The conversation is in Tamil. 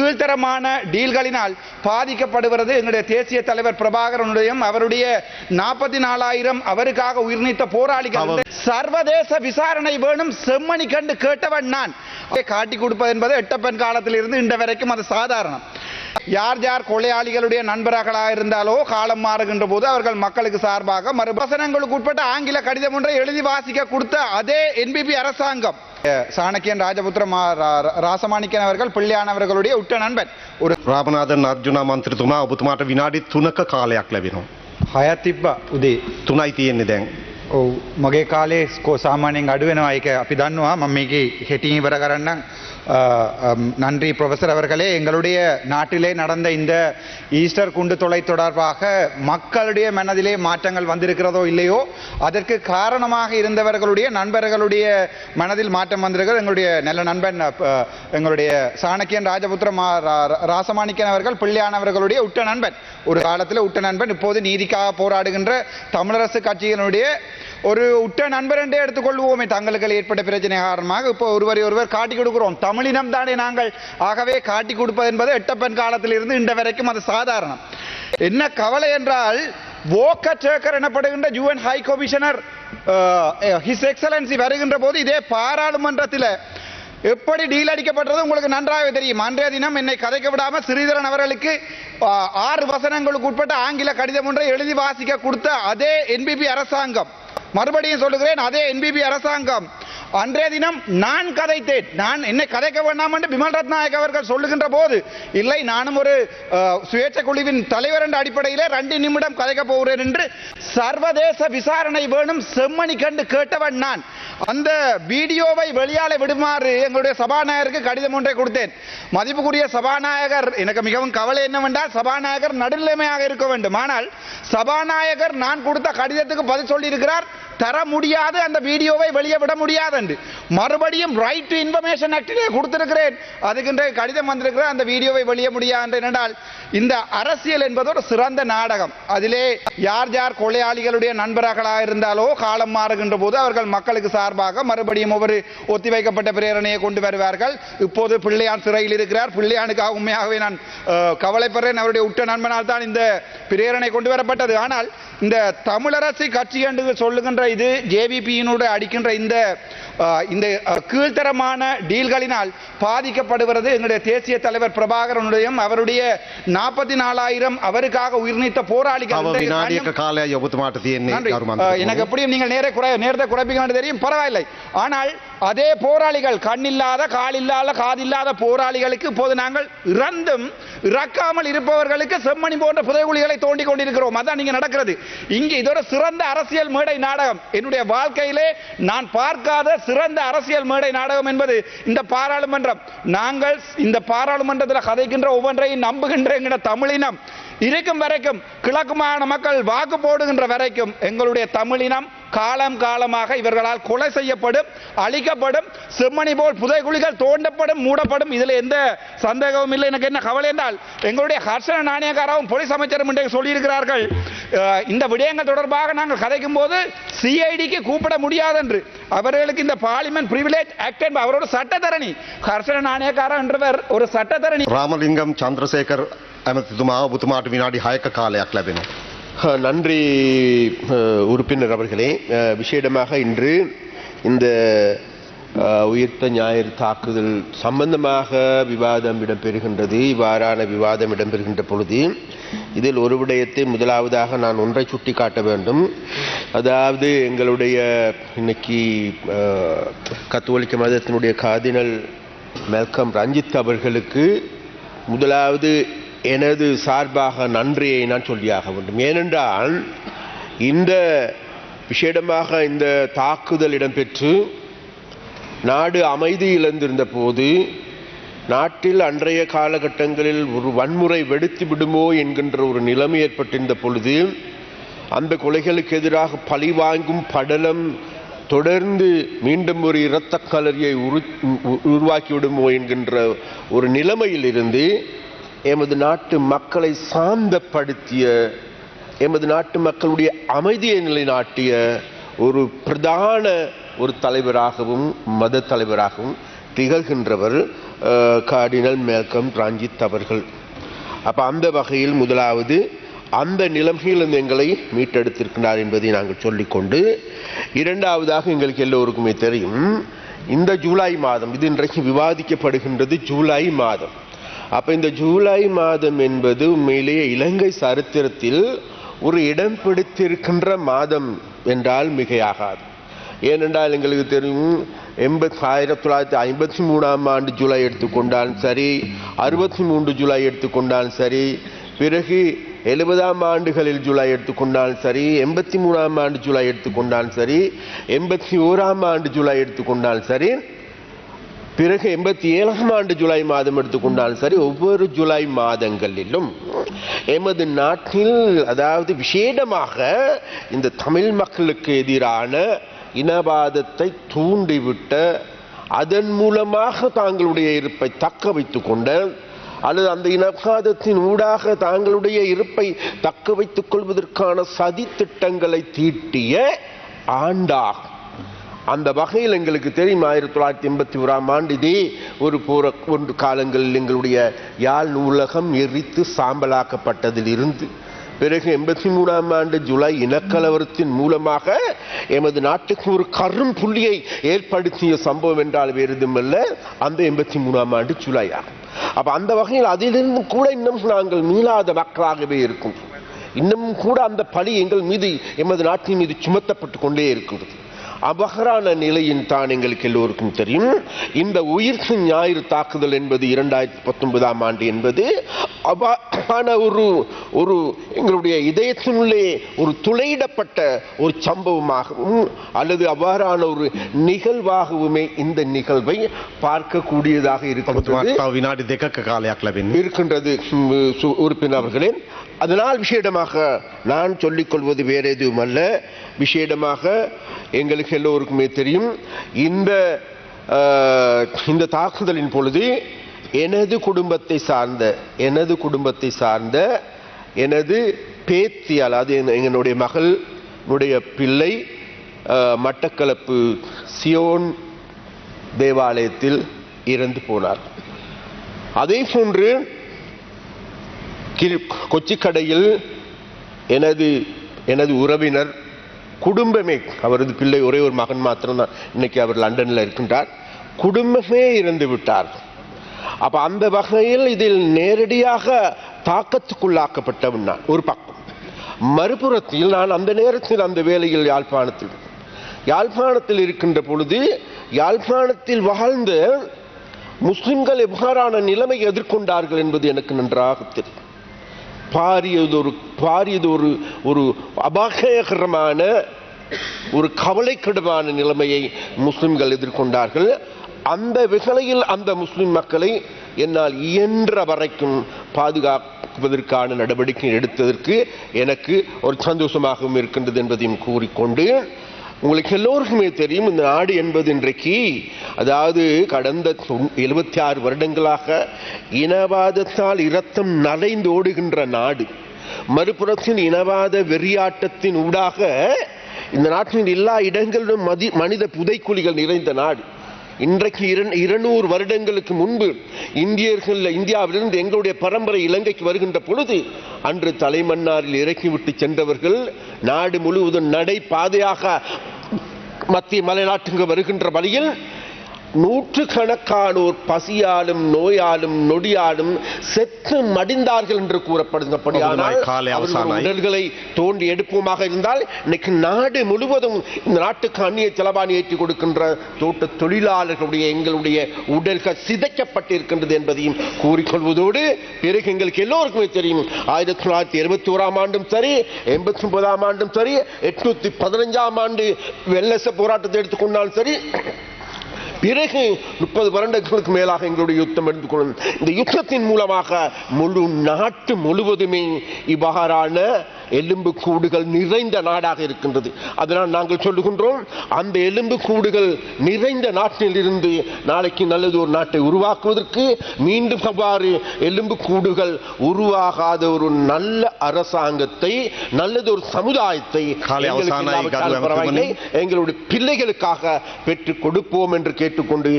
கீழ்த்தரமான டீல்களினால் பாதிக்கப்படுகிறது. எங்களுடைய தேசிய தலைவர் பிரபாகரனுடையும் அவருடைய நாற்பத்தி நாலாயிரம் அவருக்காக உயிர்நீத்த போராளிகள் சர்வதேச விசாரணை வேணும் செம்மணி கண்டு கேட்டவன் நான். காட்டி கொடுப்பது என்பது எட்டப்பன் காலத்திலிருந்து இன்று வரைக்கும் அது சாதாரணம். யார் யார் கொலையாளிகளுடைய நண்பர்களாக இருந்தாலோ காலம் மாறுகின்ற போது அவர்கள் மக்களுக்கு சார்பாக மறுபசனங்களுக்கு உட்பட்ட ஆங்கில கடிதம் ஒன்றை எழுதி வாசிக்க கொடுத்த அதே என்பிபி அரசாங்கம் அஹ், சாணக்கியன் ராஜபுத்திர மா- ரா- ரா- ராசமாணிக்கன் அவர்கள் பிள்ளையானவர்களுடைய உற்ற நண்பன் ஒரு රාමනාදන් අර්ජුනා මන්ත්‍රතුමා ඔබතුමාට විනාඩි තුනක කාලයක් ලැබෙනවා. හයත් තිබ්බ උදේ තුනයි තියෙන්නේ දැන්. ඔව් මගේ කාලේ ස්කෝ සාමාන්‍යයෙන් අඩු වෙනවා ඒක අපි දන්නවා මම මේකේ හෙටින් ඉවර කරන්නම් அ, அம், நன்றி ப்ரொஃபசர் அவர்களே எங்களுடைய நாட்டிலே நடந்த இந்த ஈஸ்டர் குண்டு தொலை தொடர்பாக மக்களுடைய மனதிலே மாற்றங்கள் வந்திருக்கிறதோ இல்லையோ அதற்கு காரணமாக இருந்தவர்களுடைய நண்பர்களுடைய மனதில் மாற்றம் வந்திருக்கிறது எங்களுடைய நல்ல நண்பன் அ, ப, எங்களுடைய சாணக்கியன் ராஜபுத்திர மா- ரா- ரா- ராசமாணிக்கன் அவர்கள் பிள்ளையானவர்களுடைய உற்ற நண்பன் ஒரு காலத்தில் உற்ற நண்பன் இப்போது நீதிக்காக போராடுகின்ற தமிழரசு கட்சியினுடைய ஒரு உற்ற நண்பரென்றே எடுத்துக்கொள்வோமே. தங்களுக்கு ஏற்பட்ட பிரச்சனை காரணமாக இப்போ ஒருவரை ஒருவர் காட்டி கொடுக்கிறோம். தமிழினம் தானே நாங்கள். ஆகவே காட்டி கொடுப்பது என்பது எட்டப்பன் காலத்திலிருந்து இன்று வரைக்கும் அது சாதாரணம். என்ன கவலை என்றால் வோக்கர் சேக்கர் எனப்படுகின்ற UN high commissioner his excellency வருகின்ற போது இதே பாராளுமன்றத்தில் எப்படி டீல் அடிக்கப்பட்டது உங்களுக்கு நன்றாக தெரியும். அன்றைய தினம் என்னை கதைக்க விடாம ஸ்ரீதரன் அவர்களுக்கு ஆறு வசனங்களுக்கு உட்பட்ட ஆங்கில கடிதம் ஒன்றை எழுதி வாசிக்க கொடுத்த அதே என்பிபி அரசாங்கம். மறுபடியும் சொல்லுகிறேன் அதே என்பிபி அரசாங்கம். அன்றைய தினம் நான் கதைத்தேன். நான் என்னை கதைக்க வேண்டாம் என்று பிமல் ரத்நாயக் அவர்கள் சொல்லுகின்ற போது இல்லை நானும் ஒரு சுயேட்சை குழுவின் தலைவர் என்ற அடிப்படையிலே ரெண்டு நிமிடம் கதைக்க போகிறேன் என்று சர்வதேச விசாரணை வேணும் செம்மணி கண்டு கேட்டவன் நான். அந்த வீடியோவை வெளியால விடுமாறு எங்களுடைய சபாநாயகருக்கு கடிதம் ஒன்றை கொடுத்தேன். மதிப்புக்குரிய சபாநாயகர் எனக்கு மிகவும் கவலை என்னவென்றால் சபாநாயகர் நடுநிலைமையாக இருக்க வேண்டும். ஆனால் சபாநாயகர் நான் கொடுத்த கடிதத்துக்கு பதில் சொல்லியிருக்கிறார். தர முடியாது அந்த வீடியோவை வெளியே விட முடியாது என்று மறுபடியும் ரைட் டு இன்ஃபர்மேஷன் ஆக்டிலே கொடுத்திருக்கிறேன். அதுக்கு கடிதம் வந்திருக்கிற அந்த வீடியோவை வெளியே முடியாது என்றால் இந்த அரசியல் என்பது ஒரு சிறந்த நாடகம். அதிலே யார் யார் கொலையாளிகளுடைய நண்பர்களாக இருந்தாலோ காலம் மாறுகின்ற போது அவர்கள் மக்களுக்கு சார்பாக மறுபடியும் ஒவ்வொரு ஒத்திவைக்கப்பட்ட பிரேரணையை கொண்டு வருவார்கள். இப்போது பிள்ளையான் சிறையில் இருக்கிறார். பிள்ளையானுக்காக உண்மையாகவே நான் கவலைப்படுறேன். அவருடைய உற்ற நண்பனால் தான் இந்த பிரேரணை கொண்டு வரப்பட்டது. ஆனால் இந்த தமிழரசு கட்சி என்று சொல்லுகின்ற இது ஜேவிபியினோடு அடிக்கின்ற இந்த இந்த கீழ்த்தரமான டீல்களினால் பாதிக்கப்படுகிறது. எங்களுடைய தேசிய தலைவர் பிரபாகரனுடைய அவருடைய நாற்பத்தி நாலாயிரம் அவருக்காக உயிர்நீத்த போராளிகள் எனக்கு எப்படியும் நீங்கள் நேர குறை நேரத்தை குறைப்பீங்க தெரியும். பரவாயில்லை. ஆனால் அதே போராளிகள் கண்ணில்லாத காலில்லாத காதில்லாத போராளிகளுக்கு இப்போது நாங்கள் இறந்தும் இறக்காமல் இருப்பவர்களுக்கு செம்மணி போன்ற புதைகுழிகளை தோண்டி கொண்டிருக்கிறோம். அதான் நீங்க நடக்கிறது. இங்கே இதோட சிறந்த அரசியல் மேடை நாடகம். என்னுடைய வாழ்க்கையிலே நான் பார்க்காத சிறந்த அரசியல் மேடை நாடகம் என்பது இந்த பாராளுமன்றம். நாங்கள் இந்த பாராளுமன்றத்தில் கதைக்கின்ற ஒவ்வொன்றையும் நம்புகின்ற என்கிற தமிழினம் இருக்கும் வரைக்கும் கிழக்கு மாகாண மக்கள் வாக்கு போடுகின்ற வரைக்கும் எங்களுடைய தமிழினம் காலம் காலமாக இவர்களால் கொலை செய்யப்படும் அழிக்கப்படும் செம்மணி போல் புதைகுழிகள் தோண்டப்படும் மூடப்படும். இதில் எந்த சந்தேகமும் இல்லை. எனக்கு என்ன கவலை என்றால் எங்களுடைய ஹர்ஷன நாணயக்காராவும் போலீஸ் அமைச்சரும் இன்றைக்கு சொல்லியிருக்கிறார்கள் இந்த விடயங்கள் தொடர்பாக நாங்கள் கதைக்கும் போது சிஐடிக்கு கூப்பிட முடியாது என்று அவர்களுக்கு இந்த பார்லிமெண்ட் பிரிவிலேஜ் ஆக்ட் என்ப அவரோட சட்டத்தரணி ஹர்ஷன நாணயக்காரன் என்றவர் ஒரு சட்டத்தரணி රාමලිංගම් චන්ද්‍රසේකර් ඇමතිතුමා ඔබතුමාට විනාඩි 6ක කාලයක් ලැබෙනවා. அஹ், நன்றி அஹ், உறுப்பினர் அவர்களே அஹ், விசேடமாக இன்று இந்த அஹ், உயிர்த்த ஞாயிறு தாக்குதல் சம்பந்தமாக விவாதம் இடம்பெறுகின்றது இவ்வாறான விவாதம் இடம்பெறுகின்ற பொழுது இதில் ஒரு விடயத்தை முதலாவதாக நான் ஒன்றை சுட்டிக்காட்ட வேண்டும். அதாவது எங்களுடைய இன்னைக்கு கத்தோலிக்க மதத்தினுடைய காதினல் மெல்கம் ரஞ்சித் அவர்களுக்கு முதலாவது எனது சார்பாக நன்றியை நான் சொல்லியாக வேண்டும். ஏனென்றால் இந்த விசேடமாக இந்த தாக்குதல் இடம்பெற்று நாடு அமைதி இழந்திருந்த போது நாட்டில் அன்றைய காலகட்டங்களில் ஒரு வன்முறை வெடித்து விடுமோ என்கின்ற ஒரு நிலைமை ஏற்பட்டிருந்த பொழுது அந்த கொலைகளுக்கு எதிராக பழிவாங்கும் படலம் தொடர்ந்து மீண்டும் ஒரு இரத்த கலரியை உரு உ- என்கின்ற ஒரு நிலைமையிலிருந்து எமது நாட்டு மக்களை சாந்தப்படுத்திய எமது நாட்டு மக்களுடைய அமைதியை நிலைநாட்டிய ஒரு பிரதான ஒரு தலைவராகவும் மத தலைவராகவும் திகழ்கின்றவர் கார்டினல் மேல்கம் ராஞ்சித் அவர்கள் அப்போ அந்த வகையில் முதலாவது அந்த நிலைமையிலிருந்து எங்களை மீட்டெடுத்திருக்கிறார் என்பதை நாங்கள் சொல்லிக்கொண்டு இரண்டாவதாக எங்களுக்கு எல்லோருக்குமே தெரியும் இந்த ஜூலை மாதம் இது இன்றைக்கு விவாதிக்கப்படுகின்றது ஜூலை மாதம். அப்போ இந்த ஜூலை மாதம் என்பது உண்மையிலேயே இலங்கை சரித்திரத்தில் ஒரு இடம் பிடித்திருக்கின்ற மாதம் என்றால் மிகையாகாது. ஏனென்றால் எங்களுக்கு தெரியும் எண்பத்தி ஆயிரத்தி தொள்ளாயிரத்தி ஐம்பத்தி மூணாம் ஆண்டு ஜூலை எடுத்துக்கொண்டாலும் சரி அறுபத்தி மூன்று ஜூலை எடுத்துக்கொண்டாலும் சரி பிறகு எழுபதாம் ஆண்டுகளில் ஜூலை எடுத்துக்கொண்டாலும் சரி எண்பத்தி மூணாம் ஆண்டு ஜூலை எடுத்துக்கொண்டாலும் சரி எண்பத்தி ஓராம் ஆண்டு ஜூலை எடுத்துக்கொண்டாலும் சரி பிறகு எண்பத்தி ஏழாம் ஆண்டு ஜூலை மாதம் எடுத்துக்கொண்டாலும் சரி ஒவ்வொரு ஜூலை மாதங்களிலும் எமது நாட்டில் அதாவது விசேடமாக இந்த தமிழ் மக்களுக்கு எதிரான இனவாதத்தை தூண்டிவிட்ட அதன் மூலமாக தாங்களுடைய இருப்பை தக்க வைத்து கொண்ட அல்லது அந்த இனவாதத்தின் ஊடாக தாங்களுடைய இருப்பை தக்க வைத்துக் கொள்வதற்கான சதி திட்டங்களை தீட்டிய ஆண்டாகும் அந்த வகையில் எங்களுக்கு தெரியும் ஆயிரத்தி தொள்ளாயிரத்தி எண்பத்தி ஓராம் ஆண்டு இதே ஒரு போற ஒன்று காலங்களில் எங்களுடைய யாழ் நூலகம் எரித்து சாம்பலாக்கப்பட்டதில் இருந்து பிறகு எண்பத்தி மூணாம் ஆண்டு ஜூலை இனக்கலவரத்தின் மூலமாக எமது நாட்டுக்கு ஒரு கரும் புள்ளியை ஏற்படுத்திய சம்பவம் என்றால் வேறு எதுவுமில்ல அந்த எண்பத்தி மூணாம் ஆண்டு ஜூலை ஆகும். அப்ப அந்த வகையில் அதிலிருந்து கூட இன்னும் நாங்கள் மீளாத மக்களாகவே இருக்கும். இன்னும் கூட அந்த பழி எங்கள் மீது எமது நாட்டின் மீது சுமத்தப்பட்டு கொண்டே இருக்கிறது அபகரான நிலையின் தான் எங்களுக்கு எல்லோருக்கும் தெரியும். இந்த உயிர்த்து ஞாயிறு தாக்குதல் என்பது இரண்டாயிரத்தி பத்தொன்பதாம் ஆண்டு என்பது அபான ஒரு ஒரு எங்களுடைய இதயத்தினுள்ளே ஒரு துளையிடப்பட்ட ஒரு சம்பவமாகவும் அல்லது அவ்வாறான ஒரு நிகழ்வாகவுமே இந்த நிகழ்வை பார்க்கக்கூடியதாக இருக்கிறது இருக்கின்றது உறுப்பினர்களே அதனால் விஷேடமாக நான் சொல்லிக்கொள்வது வேறு எதுவும் அல்ல விஷேடமாக எங்களுக்கு எல்லோருக்குமே தெரியும். இந்த இந்த தாக்குதலின் பொழுது எனது குடும்பத்தை சார்ந்த எனது குடும்பத்தை சார்ந்த எனது பேத்தியால் அது என்- எங்களுடைய மகளுடைய பிள்ளை மட்டக்களப்பு சியோன் தேவாலயத்தில் இறந்து போனார். அதே போன்று கொச்சிக்கடையில் எனது எனது உறவினர் குடும்பமே அவரது பிள்ளை ஒரே ஒரு மகன் மாத்திரம்தான் இன்னைக்கு அவர் லண்டனில் இருக்கின்றார். குடும்பமே இறந்து விட்டார். அப்போ அந்த வகையில் இதில் நேரடியாக தாக்கத்துக்குள்ளாக்கப்பட்டவன் நான் ஒரு பக்கம். மறுபுறத்தில் நான் அந்த நேரத்தில் அந்த வேலையில் யாழ்ப்பாணத்தில் யாழ்ப்பாணத்தில் இருக்கின்ற பொழுது யாழ்ப்பாணத்தில் வாழ்ந்த முஸ்லிம்கள் எவ்வாறான நிலைமை எதிர்கொண்டார்கள் என்பது எனக்கு நன்றாக தெரியும். பாரியதொரு பாரியது ஒரு ஒரு அபாயகரமான ஒரு கவலைக்கிடமான நிலைமையை முஸ்லிம்கள் எதிர்கொண்டார்கள். அந்த விசலையில் அந்த முஸ்லிம் மக்களை என்னால் இயன்ற வரைக்கும் பாதுகாப்பதற்கான நடவடிக்கை எடுத்ததற்கு எனக்கு ஒரு சந்தோஷமாகவும் இருக்கின்றது என்பதையும் கூறிக்கொண்டு உங்களுக்கு எல்லோருக்குமே தெரியும் இந்த நாடு என்பது இன்றைக்கு அதாவது கடந்த எழுபத்தி ஆறு வருடங்களாக இனவாதத்தால் இரத்தம் நடைந்து ஓடுகின்ற நாடு. மறுபுறத்தில் இனவாத வெறியாட்டத்தின் ஊடாக இந்த நாட்டின் எல்லா இடங்களிலும் மதி மனித புதைக்குழிகள் நிறைந்த நாடு. இன்றைக்கு இரண்- இருநூறு வருடங்களுக்கு முன்பு இந்தியர்கள் இந்தியாவிலிருந்து எங்களுடைய பரம்பரை இலங்கைக்கு வருகின்ற பொழுது அன்று தலைமன்னாரில் இறக்கிவிட்டு சென்றவர்கள் நாடு முழுவதும் நடை பாதையாக மத்திய மலைநாட்டுக்கு வருகின்ற வழியில் நூற்றுக்கணக்கானோர் பசியாலும் நோயாலும் நொடியாலும் செத்து மடிந்தார்கள் என்று காலை அவர்களுடைய அவசானாய். உடல்களை தோண்டி எடுப்போமாக இருந்தால் இன்னைக்கு நாடு முழுவதும் இந்த நாட்டுக்கு அந்நிய செலவாணி ஏற்றி கொடுக்கின்ற தோட்ட தொழிலாளர்களுடைய எங்களுடைய உடல்கள் சிதைக்கப்பட்டிருக்கின்றது என்பதையும் கூறிக்கொள்வதோடு பிறகு எங்களுக்கு எல்லோருக்குமே தெரியும் ஆயிரத்தி தொள்ளாயிரத்தி இருபத்தி ஓராம் ஆண்டும் சரி எண்பத்தி ஒன்பதாம் ஆண்டும் சரி எட்நூத்தி பதினஞ்சாம் ஆண்டு வெள்ளச போராட்டத்தை எடுத்துக்கொண்டாலும் சரி பிறகு முப்பது வருடங்களுக்கு மேலாக எங்களுடைய யுத்தம் எடுத்துக்கொள்ளும். இந்த யுத்தத்தின் மூலமாக முழு நாட்டு முழுவதுமே இவ்வாறான எலும்பு கூடுகள் நிறைந்த நாடாக இருக்கின்றது. அதனால் நாங்கள் சொல்லுகின்றோம் அந்த எலும்பு கூடுகள் நிறைந்த நாட்டில் இருந்து நாளைக்கு நல்லது ஒரு நாட்டை உருவாக்குவதற்கு மீண்டும் அவ்வாறு எலும்பு கூடுகள் உருவாகாத ஒரு நல்ல அரசாங்கத்தை நல்லது ஒரு சமுதாயத்தை எங்களுடைய பிள்ளைகளுக்காக பெற்றுக் கொடுப்போம் என்று கேட்டுக்கொண்டு